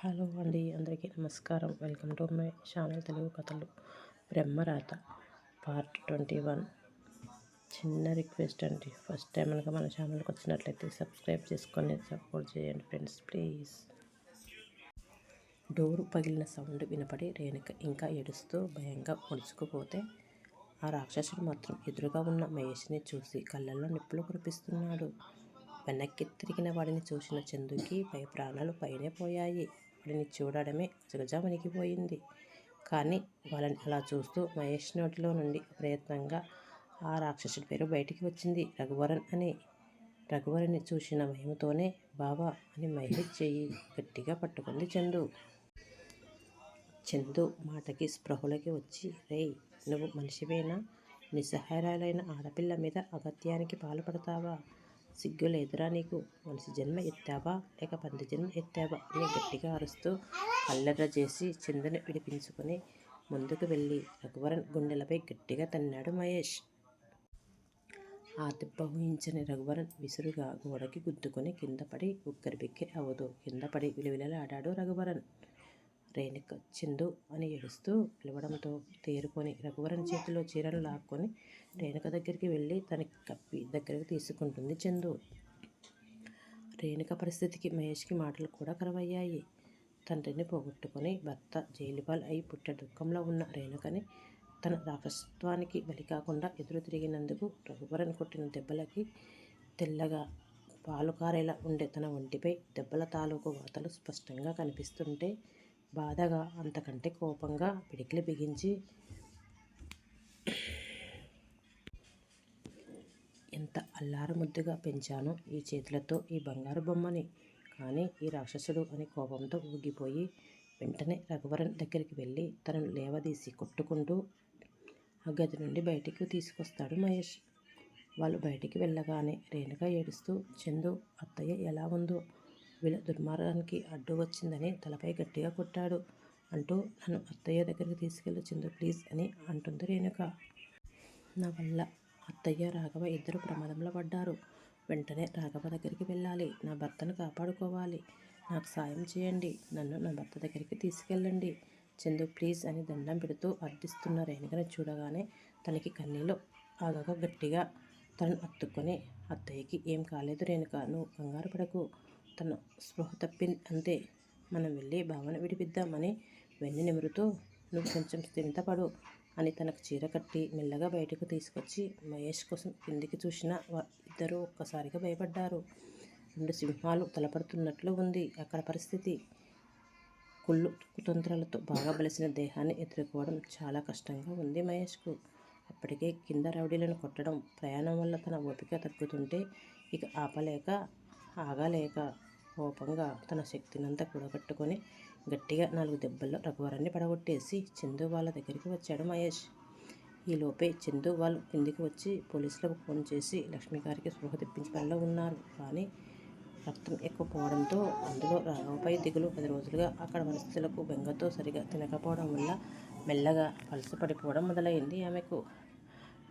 Hello అండి అందరికీ నమస్కారం. Welcome to my channel Telugu కథలు. Brahmaratha part twenty one. చిన్న రిక్వెస్ట్ అండి ఫస్ట్ టైం కనుక మన ఛానల్కి వచ్చినట్లయితే సబ్స్క్రైబ్ చేసుకొని సపోర్ట్ చేయండి ఫ్రెండ్స్ ప్లీజ్. డోరు పగిలిన సౌండ్ వినపడి రేణుక ఇంకా ఏడుస్తూ భయంగా ముడుచుకుపోతే ఆ రాక్షసుడు మాత్రం ఎదురుగా ఉన్న మహేష్ని చూసి కళ్ళల్లో నిప్పులు కురిపిస్తున్నాడు. వెనక్కి తిరిగిన వాడిని చూసిన చందుకి పై ప్రాణాలు పైనే పోయాయి. వాడిని చూడడమే గజగజ వణికిపోయింది కానీ వాళ్ళని అలా చూస్తూ మహేష్ నోటిలో నుండి ప్రయత్నంగా ఆ రాక్షసుడి పేరు బయటికి వచ్చింది. రఘువరన్ అని రఘువరని చూసిన భయంతోనే బావా అని మహేష్ చెయ్యి గట్టిగా పట్టుకుంది చందు. చందు మాటకి స్పృహలోకి వచ్చి రేయ్ నువ్వు మనిషివేనా? నిస్సహాయాలైన ఆడపిల్ల మీద అగత్యానికి పాల్పడతావా? సిగ్గు లేదురా నీకు. మనిషి జన్మ ఎత్తావా? లేక పంది జన్మ ఎత్తావా? అని గట్టిగా అరుస్తూ కల్లెర్ర చేసి చిందని విడిపించుకొని ముందుకు వెళ్ళి రఘువరన్ గుండెలపై గట్టిగా తన్నాడు మహేష్. ఆ దెబ్బ ఊహించని రఘువరన్ విసురుగా గోడకి గుద్దుకొని కింద పడి ఉక్కరి బిక్కిరి అవ్వదు. కింద పడి విలువిలలాడాడు రఘువరన్. రేణుక చందు అని ఏడుస్తూ పిలవడంతో తేరుకొని రఘువరన్ చేతిలో చీరను లాక్కొని రేణుక దగ్గరికి వెళ్ళి తనకి కప్పి దగ్గరకు తీసుకుంటుంది చందు. రేణుక పరిస్థితికి మహేష్కి మాటలు కూడా కరవయ్యాయి. తండ్రిని పోగొట్టుకొని భర్త జైలుపాల్ అయి పుట్ట దుఃఖంలో ఉన్న రేణుకని తన రాక్షసత్వానికి బలి కాకుండా ఎదురు తిరిగినందుకు రఘువరన్ కొట్టిన దెబ్బలకి తెల్లగా పాలు కారేలా ఉండే తన ఒంటిపై దెబ్బల తాలూకు వాతలు స్పష్టంగా కనిపిస్తుంటే బాధగా అంతకంటే కోపంగా పిడికిలి బిగించి ఎంత అల్లారముద్దుగా పెంచానో ఈ చేతులతో ఈ బంగారు బొమ్మని. కానీ ఈ రాక్షసుడు అని కోపంతో ఊగిపోయి వెంటనే రఘువరన్ దగ్గరికి వెళ్ళి తనను లేవదీసి కొట్టుకుంటూ ఆ గది నుండి బయటికి తీసుకొస్తాడు మహేష్. వాళ్ళు బయటికి వెళ్ళగానే రేణుగా ఏడుస్తూ చందు అత్తయ్య ఎలా ఉందో? వీళ్ళ దుర్మార్గానికి అడ్డు వచ్చిందని తలపై గట్టిగా కొట్టాడు అంటూ నన్ను అత్తయ్య దగ్గరికి తీసుకెళ్ళి చందు ప్లీజ్ అని అంటుంది రేణుక. నా వల్ల అత్తయ్య రాఘవ ఇద్దరు ప్రమాదంలో పడ్డారు. వెంటనే రాఘవ దగ్గరికి వెళ్ళాలి. నా భర్తను కాపాడుకోవాలి. నాకు సాయం చేయండి. నన్ను నా భర్త దగ్గరికి తీసుకెళ్ళండి. చందు ప్లీజ్ అని దండం పెడుతూ అర్థిస్తున్న రేణుకను చూడగానే తనకి కన్నీళ్ళు ఆగక గట్టిగా తనను అత్తుకొని అత్తయ్యకి ఏం కాలేదు రేణుక నువ్వు కంగారు పడకు. తను స్పృహ తప్పింది అంతే. మనం వెళ్ళి భావన విడిపిద్దామని వెన్ను నిమురుతూ నువ్వు కొంచెం స్థిమితపడు అని తనకు చీర కట్టి మెల్లగా బయటకు తీసుకొచ్చి మహేష్ కోసం కిందికి చూసిన ఇద్దరు ఒక్కసారిగా భయపడ్డారు. రెండు సింహాలు తలపడుతున్నట్లు ఉంది అక్కడ పరిస్థితి. కుళ్ళు కుతంత్రాలతో బాగా బలిసిన దేహాన్ని ఎదుర్కోవడం చాలా కష్టంగా ఉంది మహేష్కు. అప్పటికే కింద రౌడీలను కొట్టడం ప్రయాణం వల్ల తన ఓపిక తగ్గుతుంటే ఇక ఆపలేక ఆగలేక కోపంగా తన శక్తినంతా కూడగట్టుకొని గట్టిగా నాలుగు దెబ్బల్లో రఘువరాన్ని పడగొట్టేసి చందు వాళ్ళ దగ్గరికి వచ్చాడు మహేష్. ఈలోపే చందు వాళ్ళు కిందికి వచ్చి పోలీసులకు ఫోన్ చేసి లక్ష్మి గారికి స్పృహ తెప్పించి పనిలో ఉన్నారు. కానీ రక్తం ఎక్కువ పోవడంతో అందులో రాఘవపై దిగులు పది రోజులుగా అక్కడ పరిస్థితులకు బెంగతో సరిగా తినకపోవడం వల్ల మెల్లగా పడిపోవడం మొదలైంది ఆమెకు.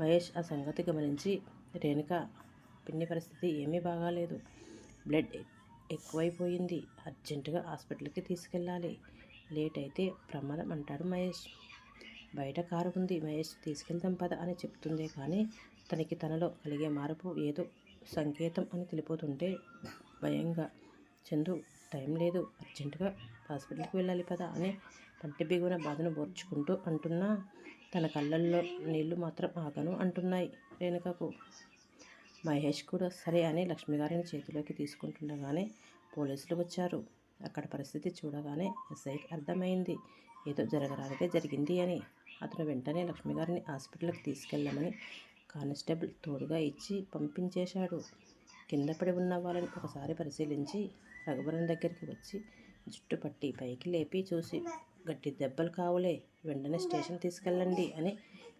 మహేష్ ఆ సంగతి గమనించి రేణుక పిన్ని పరిస్థితి ఏమీ బాగాలేదు. బ్లడ్ ఎక్కువైపోయింది. అర్జెంటుగా హాస్పిటల్కి తీసుకెళ్ళాలి. లేట్ అయితే ప్రమాదం అంటాడు మహేష్. బయట కారు ఉంది. మహేష్ తీసుకెళ్తాం పద అని చెప్తుందే కానీ తనకి తనలో కలిగే మార్పు ఏదో సంకేతం అని తెలిపోతుంటే భయంగా. చందు టైం లేదు. అర్జెంటుగా హాస్పిటల్కి వెళ్ళాలి పదా అని పంటి బిగున బాధను బోర్చుకుంటూ అంటున్నా. తన కళ్ళల్లో నీళ్ళు మాత్రం ఆగను అంటున్నాయి రేణుకకు. మహేష్ కూడా సరే అని లక్ష్మిగారిని చేతిలోకి తీసుకుంటుండగానే పోలీసులు వచ్చారు. అక్కడ పరిస్థితి చూడగానే ఎస్ఐకి అర్థమైంది. ఏదో జరగరానిదే జరిగింది అని. అతను వెంటనే లక్ష్మిగారిని హాస్పిటల్కి తీసుకెళ్ళమని కానిస్టేబుల్ తోడుగా ఇచ్చి పంపించేశాడు. కింద పడి ఉన్న వాళ్ళని ఒకసారి పరిశీలించి రఘువరన్ దగ్గరికి వచ్చి జుట్టు పట్టి పైకి లేపి చూసి గట్టి దెబ్బలు కావులే వెంటనే స్టేషన్ తీసుకెళ్ళండి అని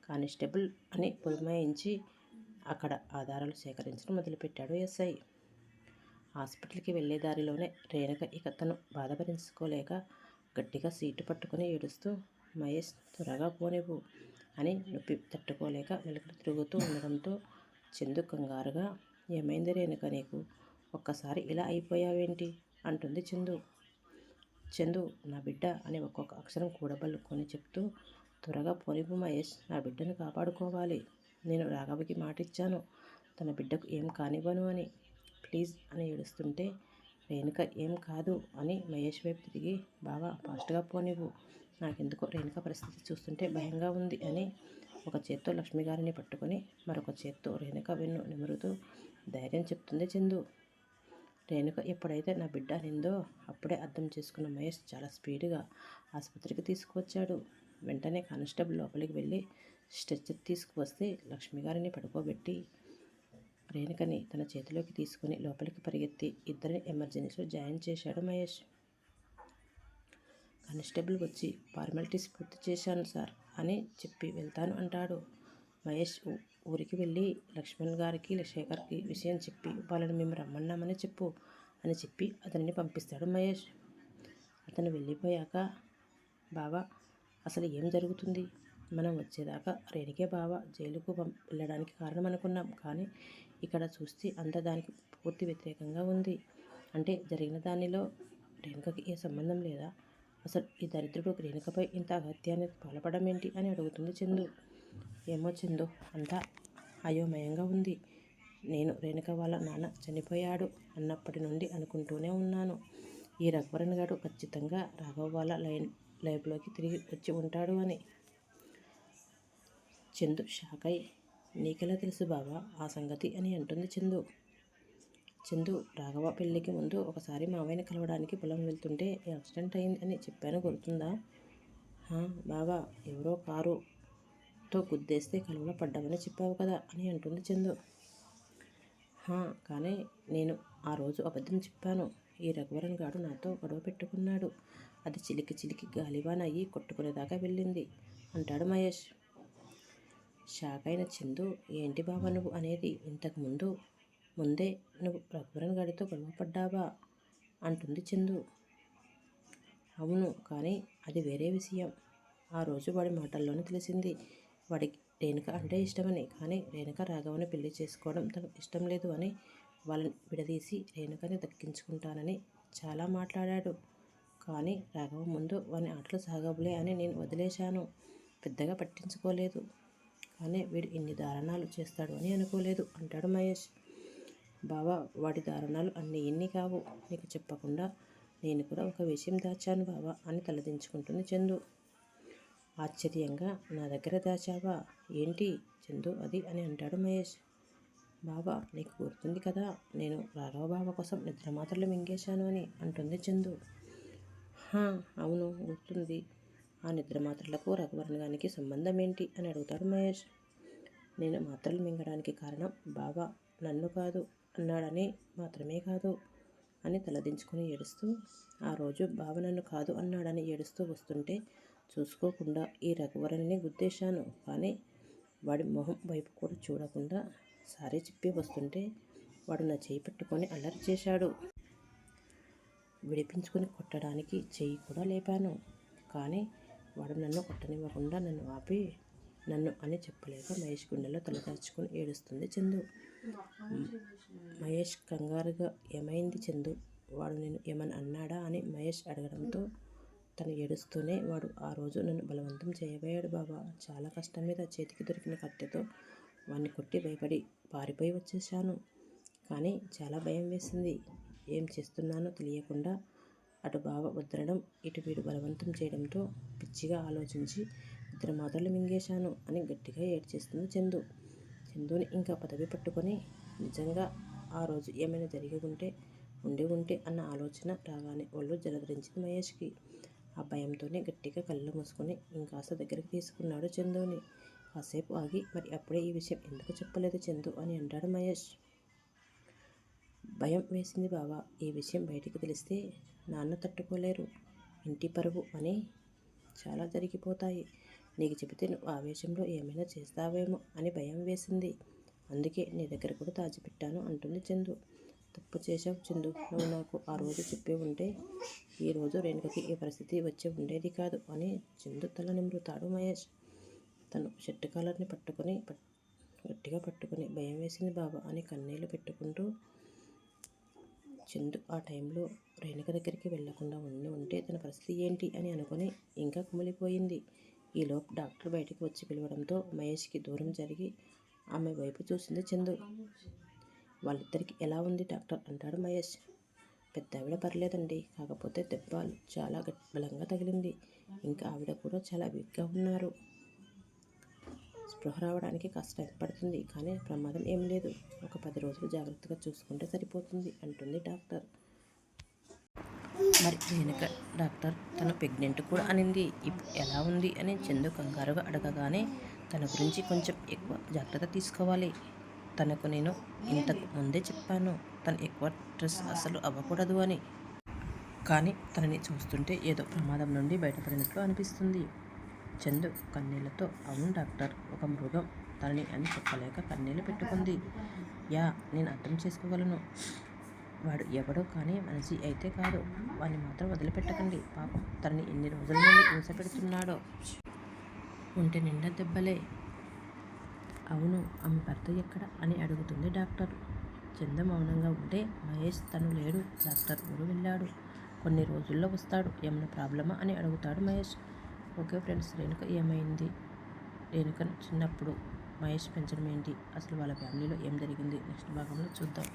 కానిస్టేబుల్ అని పురమాయించి అక్కడ ఆధారాలు సేకరించడం మొదలుపెట్టాడు ఎస్ఐ. హాస్పిటల్కి వెళ్ళే దారిలోనే రేణుక ఇక తను బాధపరించుకోలేక గట్టిగా సీటు పట్టుకుని ఏడుస్తూ మహేష్ త్వరగా పోనివ్వు అని నొప్పి తట్టుకోలేక వెలుకలు తిరుగుతూ ఉండడంతో చందు కంగారుగా ఏమైంది రేణుక నీకు? ఒక్కసారి ఇలా అయిపోయావేంటి? అంటుంది చందు. చందు నా బిడ్డ అని ఒక్కొక్క అక్షరం కూడబలుకొని చెప్తూ త్వరగా పోనివ్వు మహేష్ నా బిడ్డను కాపాడుకోవాలి. నేను రాఘవకి మాట ఇచ్చాను తన బిడ్డకు ఏం కానివ్వను అని. ప్లీజ్ అని ఏడుస్తుంటే రేణుక ఏం కాదు అని మహేష్ వైపు తిరిగి బాగా ఫాస్ట్గా పోనివ్వు. నాకెందుకో రేణుక పరిస్థితి చూస్తుంటే భయంగా ఉంది అని ఒక చేత్తో లక్ష్మి గారిని పట్టుకొని మరొక చేత్తో రేణుక వెన్ను నిమురుతూ ధైర్యం చెప్తుంది చందు. రేణుక ఎప్పుడైతే నా బిడ్డ నిందో అప్పుడే అర్థం చేసుకున్న మహేష్ చాలా స్పీడ్గా ఆసుపత్రికి తీసుకువచ్చాడు. వెంటనే కానిస్టేబుల్ లోపలికి వెళ్ళి స్ట్రెచ్చర్ తీసుకువస్తే లక్ష్మి గారిని పడుకోబెట్టి రేణుకని తన చేతిలోకి తీసుకుని లోపలికి పరిగెత్తి ఇద్దరిని ఎమర్జెన్సీలో జాయిన్ చేశాడు మహేష్. కానిస్టేబుల్ వచ్చి ఫార్మాలిటీస్ పూర్తి చేశాను సార్ అని చెప్పి వెళ్తాను అంటాడు. మహేష్ ఊరికి వెళ్ళి లక్ష్మణ్ గారికి శేఖర్కి విషయం చెప్పి వాళ్ళని మేము రమ్మన్నామని చెప్పు అని చెప్పి అతనిని పంపిస్తాడు మహేష్. అతను వెళ్ళిపోయాక బావా అసలు ఏం జరుగుతుంది? మనం వచ్చేదాకా రేణికే బావ జైలుకు వెళ్ళడానికి కారణం అనుకున్నాం. కానీ ఇక్కడ చూస్తే అంత దానికి పూర్తి వ్యతిరేకంగా ఉంది. అంటే జరిగిన దానిలో రేణుకకి ఏ సంబంధం లేదా? అసలు ఈ దరిద్రుడు రేణుకపై ఇంత అగత్యాన్ని పాల్పడడం ఏంటి అని అడుగుతుంది చందు. ఏమో చందు అంతా అయోమయంగా ఉంది. నేను రేణుక వాళ్ళ నాన్న చనిపోయాడు అన్నప్పటి నుండి అనుకుంటూనే ఉన్నాను. ఈ రఘువరన్ గారు ఖచ్చితంగా రాఘవ వాళ్ళ లైన్ లైఫ్లోకి తిరిగి వచ్చి ఉంటాడు అని. చందు షాకై నీకెలా తెలుసు బావా ఆ సంగతి అని అంటుంది చందు. చందు రాఘవ పెళ్ళికి ముందు ఒకసారి మావయ్యని కలవడానికి పొలం వెళ్తుంటే యాక్సిడెంట్ అయింది అని చెప్పాను. గుర్తుందా? బావా ఎవరో కారుతో గుద్దేస్తే కలువలో పడ్డామని చెప్పావు కదా అని అంటుంది చందు. కానీ నేను ఆ రోజు అబద్ధం చెప్పాను. ఈ రఘువరన్ గాడు నాతో గొడవ పెట్టుకున్నాడు. అది చిలికి చిలికి గాలివాన్ అయ్యి కొట్టుకునేదాకా వెళ్ళింది అంటాడు మహేష్. షాక్ అయిన చందు ఏంటి బాబా నువ్వు అనేది ఇంతకుముందు ముందే నువ్వు రఘువరన్ గారితో గొడవ పడ్డావా? అంటుంది చందు. అవును కానీ అది వేరే విషయం. ఆ రోజు వాడి మాటల్లోనే తెలిసింది. వాడికి రేణుక అంటే ఇష్టమని కానీ రేణుక రాఘవని పెళ్ళి చేసుకోవడం తనకు ఇష్టం లేదు అని వాళ్ళని విడదీసి రేణుకని దక్కించుకుంటానని చాలా మాట్లాడాడు. కానీ రాఘవ ముందు వాని ఆటలు సాగబులే అని నేను వదిలేశాను. పెద్దగా పట్టించుకోలేదు. కానీ వీడు ఇన్ని దారుణాలు చేస్తాడు అని అనుకోలేదు అంటాడు మహేష్. బావా వాడి దారుణాలు అన్నీ ఎన్ని కావు? నీకు చెప్పకుండా నేను కూడా ఒక విషయం దాచాను బావా అని తలదించుకుంటుంది చందు. ఆశ్చర్యంగా నా దగ్గర దాచావా? ఏంటి చందు అది అని అంటాడు మహేష్. బావా నీకు గుర్తుంది కదా నేను రాఘవ బావ కోసం నిద్ర మాత్రలు మింగేశాను అని అంటుంది చందు. అవును గుర్తుంది. ఆ నిద్ర మాత్రలకు రఘువరన్ గారికి సంబంధం ఏంటి అని అడుగుతాడు మహేష్. నేను మాత్రలు మింగడానికి కారణం బావ నన్ను కాదు అన్నాడని మాత్రమే కాదు అని తలదించుకుని ఏడుస్తూ ఆ రోజు బావ నన్ను కాదు అన్నాడని ఏడుస్తూ వస్తుంటే చూసుకోకుండా ఈ రఘువరణ్ని గుద్దేశాను కానీ వాడి మొహం వైపు కూడా చూడకుండా సారీ చెప్పి వస్తుంటే వాడు నా చేయి పట్టుకొని అల్లరి చేశాడు. విడిపించుకొని కొట్టడానికి చెయ్యి కూడా లేపాను కానీ వాడు నన్ను కొట్టనివ్వకుండా నన్ను ఆపి నన్ను అని చెప్పలేక మహేష్ గుండెలో తలదాచుకుని ఏడుస్తుంది చందు. మహేష్ కంగారుగా ఏమైంది చందు? వాడు నేను ఏమని అన్నాడా? అని మహేష్ అడగడంతో తను ఏడుస్తూనే వాడు ఆ రోజు నన్ను బలవంతం చేయబోయాడు బాబా. చాలా కష్టం మీద చేతికి దొరికిన కట్టెతో వాడిని కొట్టి భయపడి పారిపోయి వచ్చేసాను కానీ చాలా భయం వేసింది. ఏం చేస్తున్నానో తెలియకుండా అటు బావ ఉద్దరడం ఇటు వీడు బలవంతం చేయడంతో పిచ్చిగా ఆలోచించి ఇద్దరు మాటలు మింగేశాను అని గట్టిగా ఏడ్చేస్తుంది చందు. చందుని ఇంకా పదవి పట్టుకొని నిజంగా ఆ రోజు ఏమైనా జరిగి ఉంటే ఉండి ఉంటే అన్న ఆలోచన రాగానే ఒళ్ళు జలధరించింది మహేష్కి. ఆ భయంతోనే గట్టిగా కళ్ళు మూసుకొని ఇంకాస్త దగ్గరికి తీసుకున్నాడు చందుని. కాసేపు ఆగి మరి అప్పుడే ఈ విషయం ఎందుకు చెప్పలేదు చందు అని అంటాడు మహేష్. భయం వేసింది బావా. ఈ విషయం బయటికి తెలిస్తే నాన్న తట్టుకోలేరు. ఇంటి పరువు అని చాలా జరిగిపోతాయి. నీకు చెబితే నువ్వు ఆవేశంలో ఏమైనా చేస్తావేమో అని భయం వేసింది. అందుకే నీ దగ్గర కూడా దాచిపెట్టాను అంటుంది చందు. తప్పు చేశావు చందు. నువ్వు నాకు ఆ రోజు చెప్పి ఉంటే ఈ రోజు రేణుకకి ఈ పరిస్థితి వచ్చి ఉండేది కాదు అని చందు తల నిమ్రుతాడు మహేష్. తను షర్ట్ కాలర్ని పట్టుకొని పట్ గట్టిగా పట్టుకొని భయం వేసింది బాబా అని కన్నీళ్ళు పెట్టుకుంటూ చందు ఆ టైంలో రేణుక దగ్గరికి వెళ్ళకుండా ఉండి ఉంటే తన పరిస్థితి ఏంటి అని అనుకుని ఇంకా కుమిలిపోయింది. ఈలోపు డాక్టర్ బయటికి వచ్చి పిలవడంతో మహేష్కి దూరం జరిగి ఆమె వైపు చూసింది చందు. వాళ్ళిద్దరికి ఎలా ఉంది డాక్టర్? అంటాడు మహేష్. పెద్ద ఆవిడ పర్లేదండి. కాకపోతే దెబ్బ చాలా బలంగా తగిలింది. ఇంకా ఆవిడ కూడా చాలా వీక్గా ఉన్నారు. స్పృహ రావడానికి కాస్త పడుతుంది కానీ ప్రమాదం ఏం లేదు. ఒక పది రోజులు జాగ్రత్తగా చూసుకుంటే సరిపోతుంది అంటుంది డాక్టర్. మరి వెనుక డాక్టర్ తన ప్రెగ్నెంట్ కూడా అనింది. ఇప్పుడు ఎలా ఉంది అని చందు కంగారుగా అడగగానే తన గురించి కొంచెం ఎక్కువ జాగ్రత్త తీసుకోవాలి. తనకు నేను ఇంతకు ముందే చెప్పాను. తను ఎక్కువ స్ట్రెస్ అసలు అవ్వకూడదు అని. కానీ తనని చూస్తుంటే ఏదో ప్రమాదం నుండి బయటపడినట్లు అనిపిస్తుంది. చందు కన్నీళ్ళతో అవును డాక్టర్ ఒక మృగం. తనని అని చెప్పలేక కన్నీళ్ళు పెట్టుకుంది. యా నేను అర్థం చేసుకోగలను. వాడు ఎవడో కానీ మనిషి అయితే కాదు. వాడిని మాత్రం వదిలిపెట్టకండి. పాపం తనని ఎన్ని రోజుల నుండి హింస పెడుతున్నాడో. ఉంటే నిండా దెబ్బలే. అవును ఆమె భర్త ఎక్కడ అని అడుగుతుంది డాక్టర్. చంద మౌనంగా ఉంటే మహేష్ తను లేడు. డాక్టర్ ఊరు వెళ్ళాడు. కొన్ని రోజుల్లో వస్తాడు. ఏమైనా ప్రాబ్లమా అని అడుగుతాడు మహేష్. ఓకే ఫ్రెండ్స్ రేణుక ఏమైంది? రేణుక చిన్నప్పుడు మహేష్ పెంచడం ఏంటి? అసలు వాళ్ళ ఫ్యామిలీలో ఏం జరిగింది? నెక్స్ట్ భాగంలో చూద్దాం.